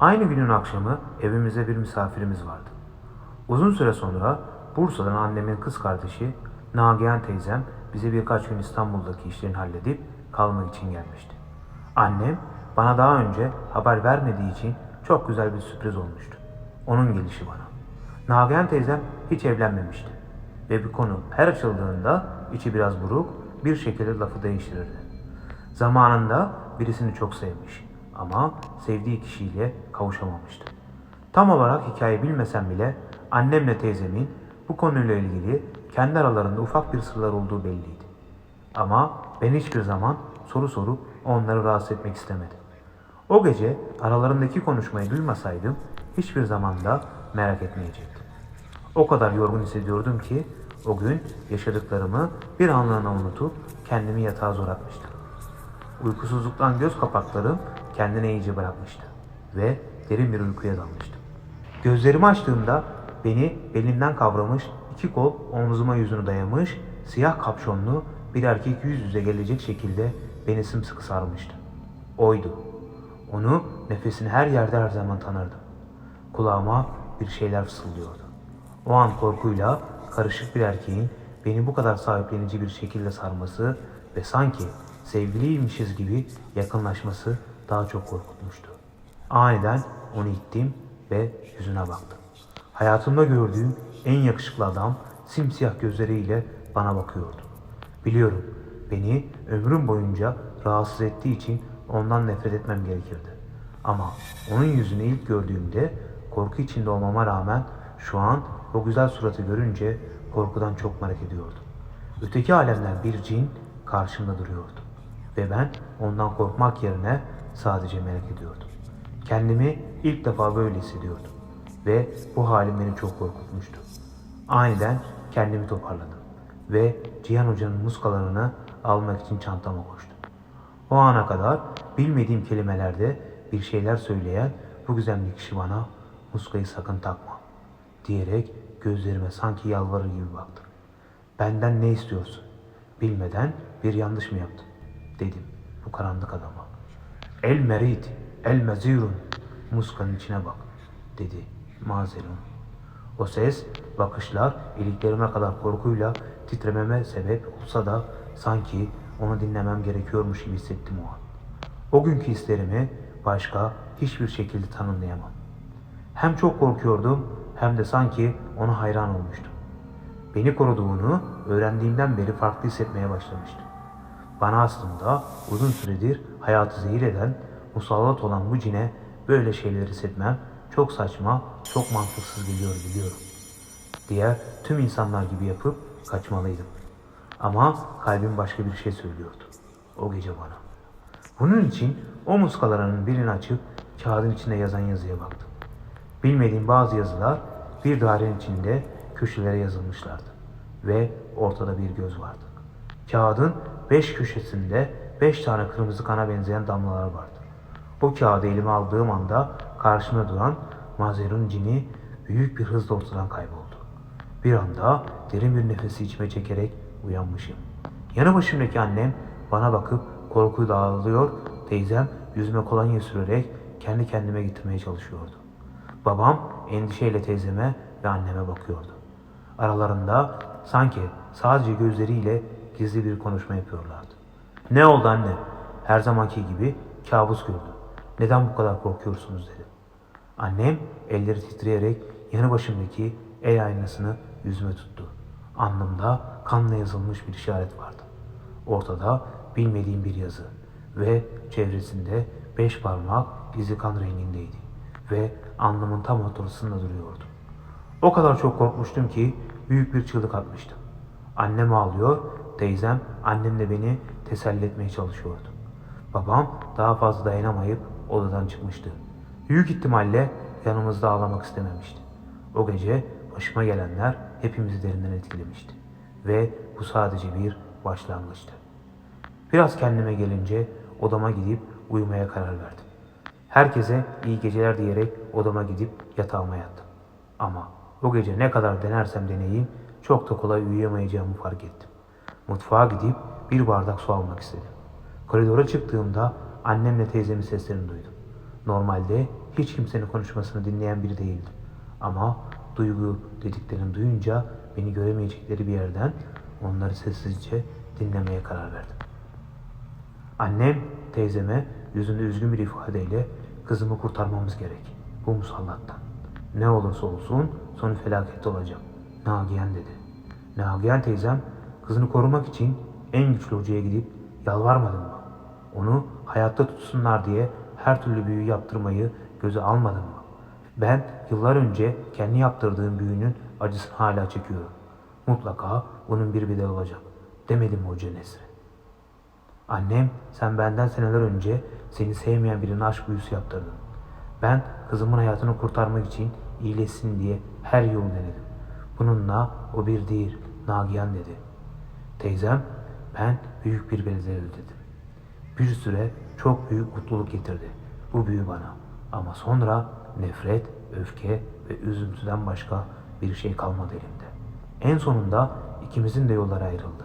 Aynı günün akşamı evimizde bir misafirimiz vardı. Uzun süre sonra Bursa'dan annemin kız kardeşi Nagihan teyzem bize birkaç gün İstanbul'daki işlerini halledip kalmak için gelmişti. Annem bana daha önce haber vermediği için çok güzel bir sürpriz olmuştu. Onun gelişi bana. Nagihan teyzem hiç evlenmemişti. Ve bir konu her açıldığında içi biraz buruk bir şekilde lafı değiştirirdi. Zamanında birisini çok sevmiş ama sevdiği kişiyle kavuşamamıştı. Tam olarak hikaye bilmesem bile annemle teyzemin bu konuyla ilgili kendi aralarında ufak bir sırlar olduğu belliydi. Ama ben hiçbir zaman soru sorup onları rahatsız etmek istemedim. O gece aralarındaki konuşmayı duymasaydım hiçbir zaman da merak etmeyecektim. O kadar yorgun hissediyordum ki o gün yaşadıklarımı bir anlığına unutup kendimi yatağa zor atmıştım. Uykusuzluktan göz kapaklarım kendine iyice bırakmıştı ve derin bir uykuya dalmıştım. Gözlerimi açtığımda beni belimden kavramış, iki kol omzuma yüzünü dayamış, siyah kapşonlu bir erkek yüz yüze gelecek şekilde beni sımsıkı sarmıştı. Oydu. Onu nefesini her yerde her zaman tanırdım. Kulağıma bir şeyler fısıldıyordu. O an korkuyla karışık bir erkeğin beni bu kadar sahiplenici bir şekilde sarması ve sanki sevgiliymişiz gibi yakınlaşması daha çok korkutmuştu. Aniden onu ittim ve yüzüne baktım. Hayatımda gördüğüm en yakışıklı adam simsiyah gözleriyle bana bakıyordu. Biliyorum beni ömrüm boyunca rahatsız ettiği için ondan nefret etmem gerekirdi. Ama onun yüzünü ilk gördüğümde korku içinde olmama rağmen şu an o güzel suratı görünce korkudan çok merak ediyordum. Öteki alemden bir cin karşımda duruyordu. Ve ben ondan korkmak yerine sadece merak ediyordum. Kendimi ilk defa böyle hissediyordum. Ve bu halim beni çok korkutmuştu. Aniden kendimi toparladım. Ve Cihan Hoca'nın muskalarını almak için çantama koştum. O ana kadar bilmediğim kelimelerde bir şeyler söyleyen bu güzel kişi bana muskayı sakın takma diyerek gözlerime sanki yalvarır gibi baktı. Benden ne istiyorsun? Bilmeden bir yanlış mı yaptım? Dedim bu karanlık adama. El merid, el mezirun. Muskanın içine bak dedi mazerun. O ses, bakışlar iliklerime kadar korkuyla titrememe sebep olsa da sanki onu dinlemem gerekiyormuş gibi hissettim o an. O günkü hislerimi başka hiçbir şekilde tanımlayamam. Hem çok korkuyordum hem de sanki ona hayran olmuştum. Beni koruduğunu öğrendiğimden beri farklı hissetmeye başlamıştım. Bana aslında uzun süredir hayatı zehir eden, musallat olan bu cine böyle şeyler hissetmem çok saçma, çok mantıksız geliyor biliyorum. Diğer tüm insanlar gibi yapıp kaçmalıydım. Ama kalbim başka bir şey söylüyordu. O gece bana. Bunun için o muskalarının birini açıp kağıdın içinde yazan yazıya baktım. Bilmediğim bazı yazılar bir dairenin içinde köşelere yazılmışlardı. Ve ortada bir göz vardı. Kağıdın beş köşesinde beş tane kırmızı kana benzeyen damlalar vardı. Bu kağıdı elime aldığım anda karşımda duran Mazerun cini büyük bir hızla ortadan kayboldu. Bir anda derin bir nefesi içime çekerek uyanmışım. Yanı başımdaki annem bana bakıp korkuyla ağlıyor, teyzem yüzüme kolonya sürerek kendi kendime getirmeye çalışıyordu. Babam endişeyle teyzeme ve anneme bakıyordu. Aralarında sanki sadece gözleriyle gizli bir konuşma yapıyorlardı. Ne oldu anne? Her zamanki gibi kabus gördüm. Neden bu kadar korkuyorsunuz dedim. Annem elleri titreyerek yanı başımdaki el aynasını yüzüme tuttu. Alnımda kanla yazılmış bir işaret vardı. Ortada bilmediğim bir yazı ve çevresinde beş parmak izi kan rengindeydi ve alnımın tam ortasında duruyordu. O kadar çok korkmuştum ki büyük bir çığlık atmıştım. Annem ağlıyor, teyzem annemle beni teselli etmeye çalışıyordu. Babam daha fazla dayanamayıp odadan çıkmıştı. Büyük ihtimalle yanımızda ağlamak istememişti. O gece başıma gelenler hepimizi derinden etkilemişti. Ve bu sadece bir başlangıçtı. Biraz kendime gelince odama gidip uyumaya karar verdim. Herkese iyi geceler diyerek odama gidip yatağıma yattım. Ama o gece ne kadar denersem deneyeyim çok da kolay uyuyamayacağımı fark ettim. Mutfağa gidip bir bardak su almak istedim. Koridora çıktığımda annemle teyzemin seslerini duydum. Normalde hiç kimsenin konuşmasını dinleyen biri değildim. Ama duygu dediklerini duyunca beni göremeyecekleri bir yerden onları sessizce dinlemeye karar verdim. Annem teyzeme yüzünde üzgün bir ifadeyle kızımı kurtarmamız gerek. Bu musallattan. Ne olursa olsun sonu felaket olacak. Nagihan dedi. Nagihan teyzem kızını korumak için en güçlü hocaya gidip yalvarmadın mı? Onu hayatta tutsunlar diye her türlü büyü yaptırmayı göze almadın mı? Ben yıllar önce kendi yaptırdığım büyünün acısını hala çekiyorum. Mutlaka bunun bir bedeli olacak. Demedim mi hoca Nesri? Annem sen benden seneler önce seni sevmeyen birine aşk büyüsü yaptırdın. Ben kızımın hayatını kurtarmak için iyileşsin diye her yolu denedim. Bununla o bir değil Nagihan dedi. Teyzem ben büyük bir bedel ödedim. Bir süre çok büyük mutluluk getirdi bu büyü bana. Ama sonra nefret, öfke ve üzüntüden başka bir şey kalmadı elimde. En sonunda ikimizin de yolları ayrıldı.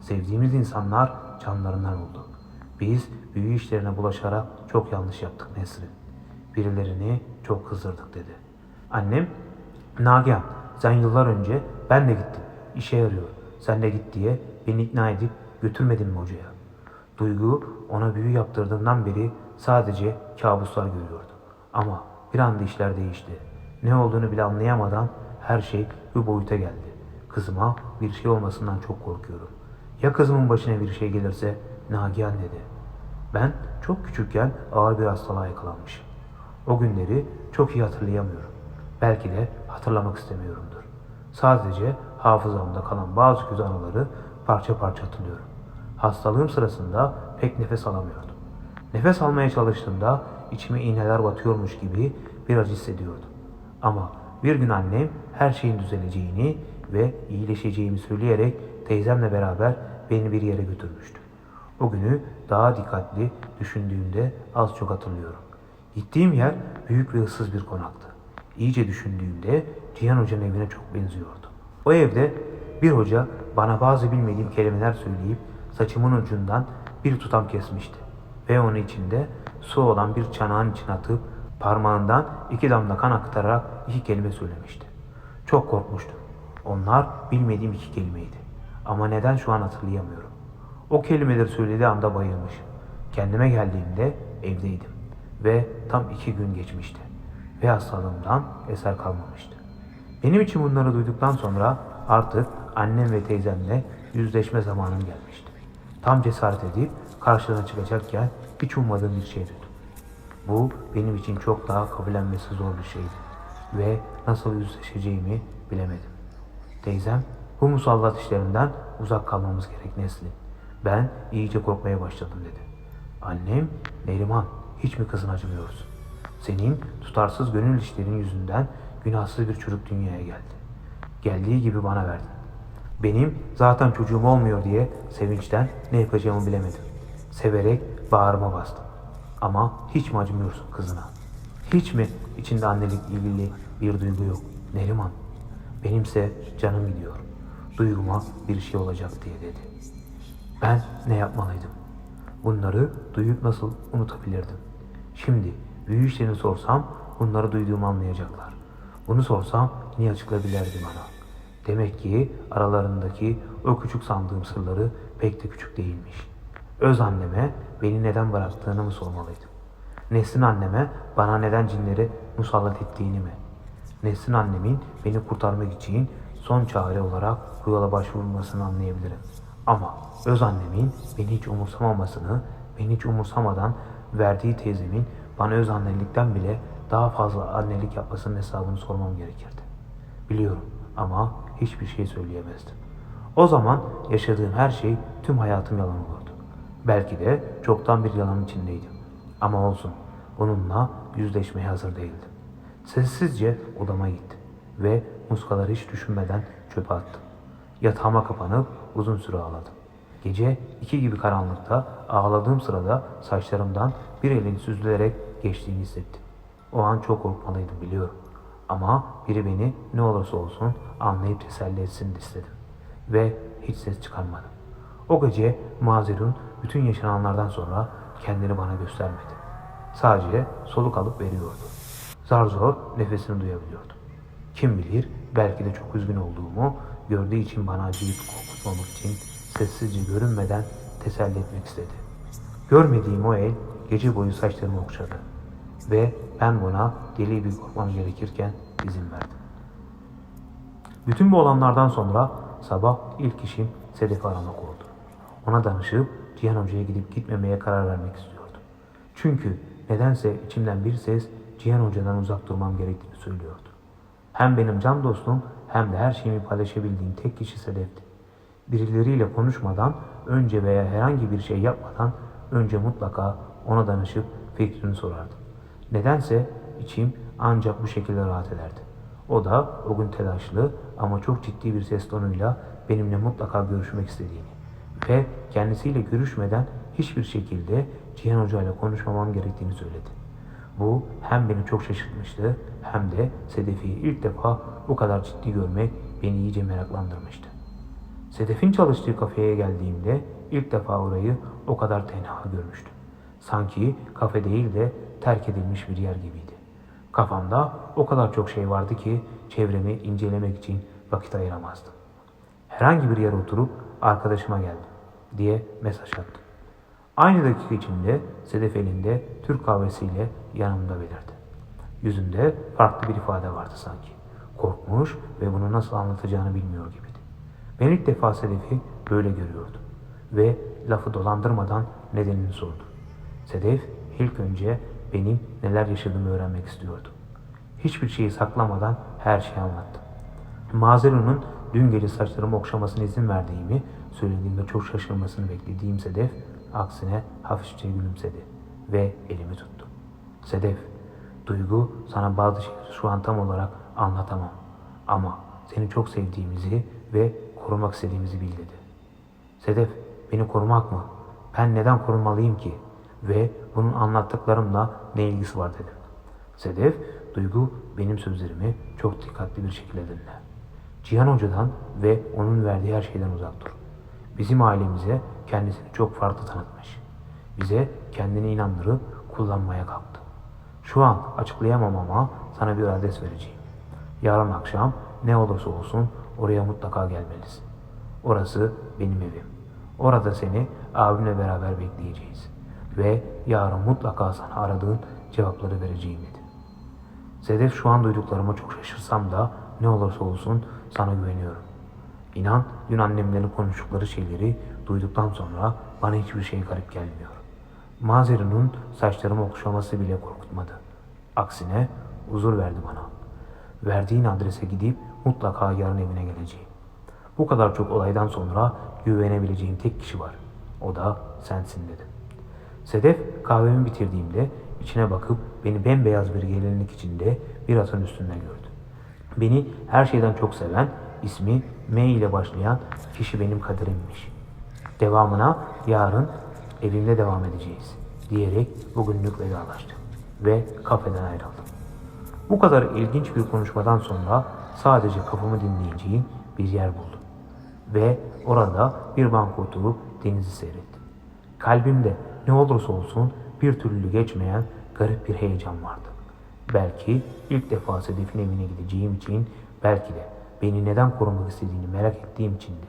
Sevdiğimiz insanlar canlarından oldu. Biz büyü işlerine bulaşarak çok yanlış yaptık Nesrin. Birilerini çok kızdırdık dedi. Annem, Nagihan sen yıllar önce ben de gittim. İşe yarıyor. Sen de git diye beni ikna edip götürmedin mi hocaya? Duygu ona büyü yaptırdığından beri sadece kabuslar görüyordu. Ama bir anda işler değişti. Ne olduğunu bile anlayamadan her şey bu boyuta geldi. Kızıma bir şey olmasından çok korkuyorum. Ya kızımın başına bir şey gelirse Nagihan dedi. Ben çok küçükken ağır bir hastalığa yakalanmışım. O günleri çok iyi hatırlayamıyorum. Belki de hatırlamak istemiyorumdur. Sadece hafızamda kalan bazı güzel anıları parça parça hatırlıyorum. Hastalığım sırasında pek nefes alamıyordum. Nefes almaya çalıştığımda içime iğneler batıyormuş gibi bir acı hissediyordum. Ama bir gün annem her şeyin düzeleceğini ve iyileşeceğimi söyleyerek teyzemle beraber beni bir yere götürmüştü. O günü daha dikkatli düşündüğümde az çok hatırlıyorum. Gittiğim yer büyük ve ıssız bir konaktı. İyice düşündüğümde Cihan Hoca'nın evine çok benziyordu. O evde bir hoca bana bazı bilmediğim kelimeler söyleyip saçımın ucundan bir tutam kesmişti. Ve onu içinde su olan bir çanağın içine atıp parmağından iki damla kan aktararak iki kelime söylemişti. Çok korkmuştum. Onlar bilmediğim iki kelimeydi. Ama neden şu an hatırlayamıyorum. O kelimeleri söylediği anda bayılmışım. Kendime geldiğimde evdeydim. Ve tam iki gün geçmişti. Ve hastalığımdan eser kalmamıştı. Benim için bunları duyduktan sonra artık annem ve teyzemle yüzleşme zamanım gelmişti. Tam cesaret edip karşılarına çıkacakken hiç ummadığım bir şey duydum. Bu benim için çok daha kabullenmesi zor bir şeydi. Ve nasıl yüzleşeceğimi bilemedim. Teyzem bu musallat işlerinden uzak kalmamız gerek Neslin. Ben iyice korkmaya başladım dedi. Annem Neriman hiç mi kızın acımıyorsun? Senin tutarsız gönül işlerin yüzünden günahsız bir çocuk dünyaya geldi. Geldiği gibi bana verdin. Benim zaten çocuğum olmuyor diye sevinçten ne yapacağımı bilemedim. Severek bağrıma bastım. Ama hiç mi acımıyorsun kızına? Hiç mi içinde annelik ilgili bir duygu yok? Neriman, benimse canım gidiyor. Duyguma bir şey olacak diye dedi. Ben ne yapmalıydım? Bunları duyup nasıl unutabilirdim? Şimdi büyü işlerini sorsam bunları duyduğumu anlayacaklar. Bunu sorsam niye açıklayabilirdi bana? Demek ki aralarındaki o küçük sandığım sırları pek de küçük değilmiş. Öz anneme beni neden bıraktığını mı sormalıydım? Nesrin anneme bana neden cinleri musallat ettiğini mi? Nesrin annemin beni kurtarmak için son çare olarak bu yola başvurulmasını anlayabilirim. Ama öz annemin beni hiç umursamamasını, beni hiç umursamadan verdiği teyzemin bana öz annelikten bile daha fazla annelik yapmasının hesabını sormam gerekirdi. Biliyorum ama hiçbir şey söyleyemezdim. O zaman yaşadığım her şey tüm hayatım yalan olurdu. Belki de çoktan bir yalan içindeydim. Ama olsun bununla yüzleşmeye hazır değildim. Sessizce odama gittim ve muskaları hiç düşünmeden çöpe attım. Yatağıma kapanıp uzun süre ağladım. Gece iki gibi karanlıkta ağladığım sırada saçlarımdan bir elin süzülerek geçtiğini hissettim. O an çok korkmalıydım biliyorum. Ama biri beni ne olursa olsun anlayıp teselli etsin istedim. Ve hiç ses çıkarmadım. O gece Mazerun bütün yaşananlardan sonra kendini bana göstermedi. Sadece soluk alıp veriyordu. Zar zor nefesini duyabiliyordum. Kim bilir belki de çok üzgün olduğumu gördüğü için bana acıyıp korkutmamak için sessizce görünmeden teselli etmek istedi. Görmediğim o el gece boyu saçlarımı okşadı ve ben buna deli bir korkmam gerekirken izin verdim. Bütün bu olanlardan sonra sabah ilk işim Sedef'i aramak oldu. Ona danışıp Cihan Hoca'ya gidip gitmemeye karar vermek istiyordum. Çünkü nedense içimden bir ses Cihan Hoca'dan uzak durmam gerektiğini söylüyordu. Hem benim can dostum hem de her şeyimi paylaşabildiğim tek kişi Sedef'ti. Birileriyle konuşmadan önce veya herhangi bir şey yapmadan önce mutlaka ona danışıp fikrini sorardım. Nedense içim ancak bu şekilde rahat ederdi. O da o gün telaşlı ama çok ciddi bir ses tonuyla benimle mutlaka görüşmek istediğini ve kendisiyle görüşmeden hiçbir şekilde Cihan Hoca ile konuşmamam gerektiğini söyledi. Bu hem beni çok şaşırtmıştı hem de Sedef'i ilk defa bu kadar ciddi görmek beni iyice meraklandırmıştı. Sedef'in çalıştığı kafeye geldiğimde ilk defa orayı o kadar tenha görmüştüm. Sanki kafe değil de terk edilmiş bir yer gibiydi. Kafamda o kadar çok şey vardı ki çevremi incelemek için vakit ayıramazdım. Herhangi bir yere oturup arkadaşıma geldim diye mesaj attım. Aynı dakika içinde Sedef elinde Türk kahvesiyle yanımda belirdi. Yüzünde farklı bir ifade vardı sanki. Korkmuş ve bunu nasıl anlatacağını bilmiyor gibiydi. Ben ilk defa Sedef'i böyle görüyordum ve lafı dolandırmadan nedenini sordu. Sedef ilk önce benim neler yaşadığımı öğrenmek istiyordu. Hiçbir şeyi saklamadan her şeyi anlattım. Mazero'nun dün gece saçlarımı okşamasına izin verdiğimi söylediğimde çok şaşırmasını beklediğim Sedef aksine hafifçe gülümsedi ve elimi tuttu. Sedef, Duygu sana bazı şeyleri şu an tam olarak anlatamam ama seni çok sevdiğimizi ve korumak istediğimizi bil dedi. Sedef, beni korumak mı? Ben neden korunmalıyım ki? Ve bunun anlattıklarımla ne ilgisi var dedim. Sedef, Duygu benim sözlerimi çok dikkatli bir şekilde dinle. Cihan Hoca'dan ve onun verdiği her şeyden uzak dur. Bizim ailemize kendisini çok farklı tanıtmış. Bize kendini inandırıp kullanmaya kalktı. Şu an açıklayamam ama sana bir adres vereceğim. Yarın akşam ne olursa olsun oraya mutlaka gelmelisin. Orası benim evim. Orada seni abimle beraber bekleyeceğiz. Ve yarın mutlaka sana aradığın cevapları vereceğim dedi. Sedef şu an duyduklarıma çok şaşırsam da ne olursa olsun sana güveniyorum. İnan dün annemlerin konuştukları şeyleri duyduktan sonra bana hiçbir şey garip gelmiyor. Mazerun'un saçlarımı okşaması bile korkutmadı. Aksine huzur verdi bana. Verdiğin adrese gidip mutlaka yarın evine geleceğim. Bu kadar çok olaydan sonra güvenebileceğim tek kişi var. O da sensin dedim. Sedef kahvemi bitirdiğimde içine bakıp beni bembeyaz bir gelinlik içinde bir atın üstünde gördü. Beni her şeyden çok seven, ismi M ile başlayan kişi benim kaderimmiş. Devamına yarın evimde devam edeceğiz diyerek bugünlük vedalaştı ve kafeden ayrıldım. Bu kadar ilginç bir konuşmadan sonra sadece kafamı dinleyeceğim bir yer buldum. Ve orada bir banka oturup denizi seyrettim. Kalbimde ne olursa olsun bir türlü geçmeyen garip bir heyecan vardı. Belki ilk defa Sedef'in evine gideceğim için, belki de beni neden korumak istediğini merak ettiğim içindi.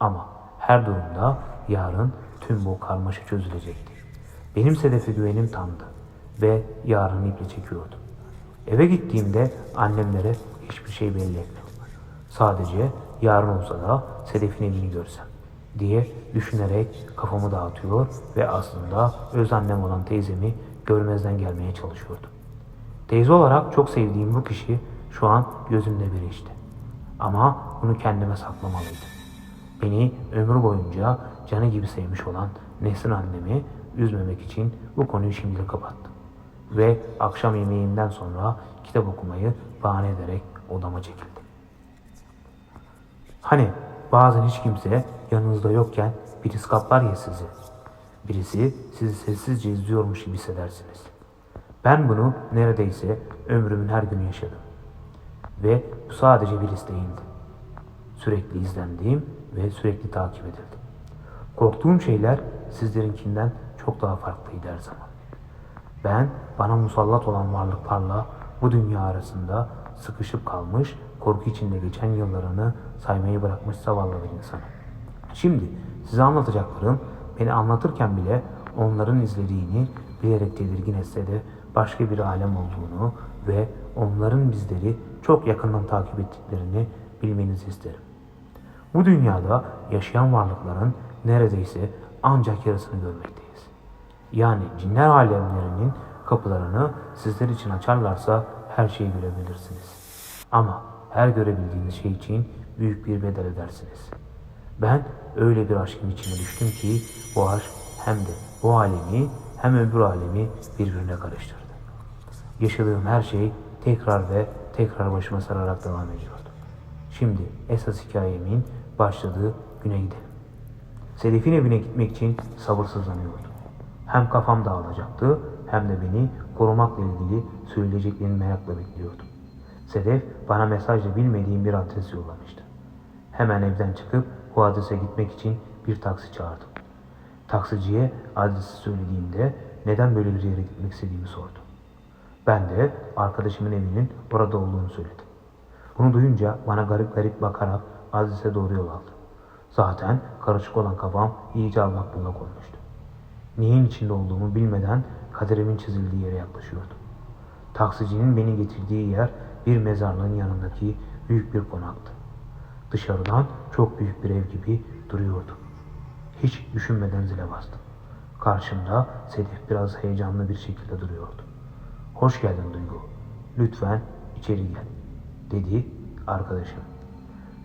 Ama her durumda yarın tüm bu karmaşa çözülecekti. Benim Sedef'e güvenim tamdı ve yarın iple çekiyordum. Eve gittiğimde annemlere hiçbir şey belli etmedim. Sadece yarın olsa da Sedef'in evini görsem diye düşünerek kafamı dağıtıyor ve aslında öz annem olan teyzemi görmezden gelmeye çalışıyordum. Teyze olarak çok sevdiğim bu kişi şu an gözümde biri işte. Ama bunu kendime saklamalıydım. Beni ömür boyunca canı gibi sevmiş olan Nesrin annemi üzmemek için bu konuyu şimdilik kapattım. Ve akşam yemeğinden sonra kitap okumayı bahane ederek odama çekildim. Hani bazen hiç kimse yanınızda yokken birisi kaplar ya sizi. Birisi sizi sessizce izliyormuş gibi hissedersiniz. Ben bunu neredeyse ömrümün her günü yaşadım. Ve bu sadece bir his. Sürekli izlendiğim ve sürekli takip edildim. Korktuğum şeyler sizlerinkinden çok daha farklıydı her zaman. Ben bana musallat olan varlıklarla bu dünya arasında sıkışıp kalmış, korku içinde geçen yıllarını saymayı bırakmış zavallı bir insanım. Şimdi size anlatacaklarım beni anlatırken bile onların izlediğini bilerek tedirgin etse de başka bir alem olduğunu ve onların bizleri çok yakından takip ettiklerini bilmenizi isterim. Bu dünyada yaşayan varlıkların neredeyse ancak yarısını görmekteyiz. Yani cinler alemlerinin kapılarını sizler için açarlarsa her şeyi görebilirsiniz. Ama her görebildiğiniz şey için büyük bir bedel ödersiniz. Ben öyle bir aşkın içine düştüm ki bu aşk hem de bu alemi hem öbür alemi birbirine karıştırdı. Yaşadığım her şey tekrar ve tekrar başıma sararak devam ediyordu. Şimdi esas hikayemin başladığı güne gidelim. Sedef'in evine gitmek için sabırsızlanıyordum. Hem kafam dağılacaktı hem de beni korumakla ilgili söyleyeceklerini merakla bekliyordum. Sedef bana mesajla bilmediğim bir adres yollamıştı. Hemen evden çıkıp bu adrese gitmek için bir taksi çağırdım. Taksiciye adresi söylediğimde neden böyle bir yere gitmek istediğimi sordu. Ben de arkadaşımın evinin orada olduğunu söyledim. Bunu duyunca bana garip garip bakarak adrese doğru yol aldı. Zaten karışık olan kafam iyice allak bullak olmuştu. Neyin içinde olduğumu bilmeden kaderimin çizildiği yere yaklaşıyordum. Taksicinin beni getirdiği yer bir mezarlığın yanındaki büyük bir konaktı. Dışarıdan çok büyük bir ev gibi duruyordu. Hiç düşünmeden zile bastım. Karşımda Sedef biraz heyecanlı bir şekilde duruyordu. Hoş geldin Duygu. Lütfen içeri gel, dedi arkadaşım.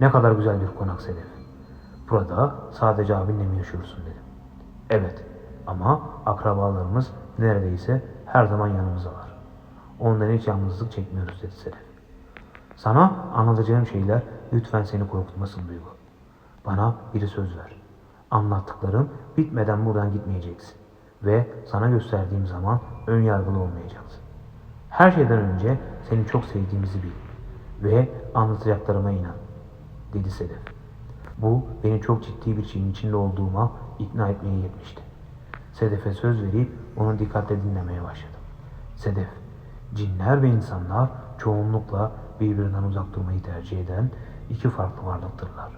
Ne kadar güzel bir konak Sedef. Burada sadece abinle mi yaşıyorsun dedim. Evet ama akrabalarımız neredeyse her zaman yanımızdalar. Ondan hiç yalnızlık çekmiyoruz dedi Sedef. Sana anlatacağım şeyler lütfen seni korkutmasın Duygu. Bana biri söz ver. Anlattıklarım bitmeden buradan gitmeyeceksin. Ve sana gösterdiğim zaman ön yargılı olmayacaksın. Her şeyden önce seni çok sevdiğimizi bil. Ve anlatacaklarıma inan. Dedi Sedef. Bu beni çok ciddi bir şeyin içinde olduğuma ikna etmeye yetmişti. Sedef'e söz verip onu dikkatle dinlemeye başladım. Sedef, cinler ve insanlar çoğunlukla birbirinden uzak durmayı tercih eden iki farklı varlıktırlar.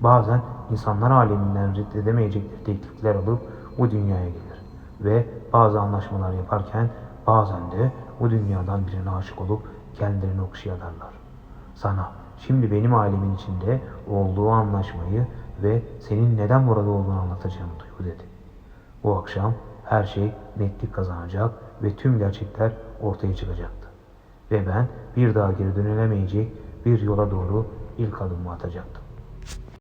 Bazen insanlar aleminden reddedemeyecekleri teklifler alıp bu dünyaya gelir ve bazı anlaşmalar yaparken bazen de bu dünyadan birine aşık olup kendilerini okşayarlar. Sana şimdi benim ailemin içinde olduğu anlaşmayı ve senin neden burada olduğunu anlatacağım Duygu dedi. Bu akşam her şey netlik kazanacak ve tüm gerçekler ortaya çıkacaktı. Ve ben bir daha geri dönülemeyecek bir yola doğru ilk adımımı atacaktım.